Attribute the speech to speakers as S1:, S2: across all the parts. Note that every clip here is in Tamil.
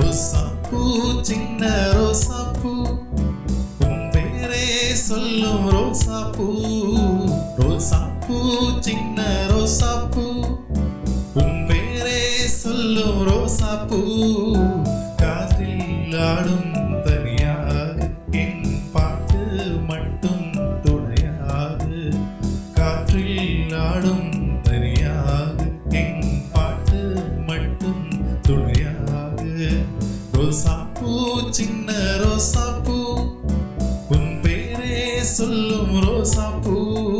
S1: ரோசாப்பூ சின்ன ரோசாப்பூ. உன் பேரே சொல்லும் ரோசாப்பூ. ரோசாப்பூ சின்ன ரோசாப்பூ. உன் பேரே சொல்லும் ரோசாப்பூ. காற்றில் ஆடும் సుల్లు రోసా పువ్వు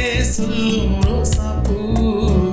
S1: Jesus, nossa cura.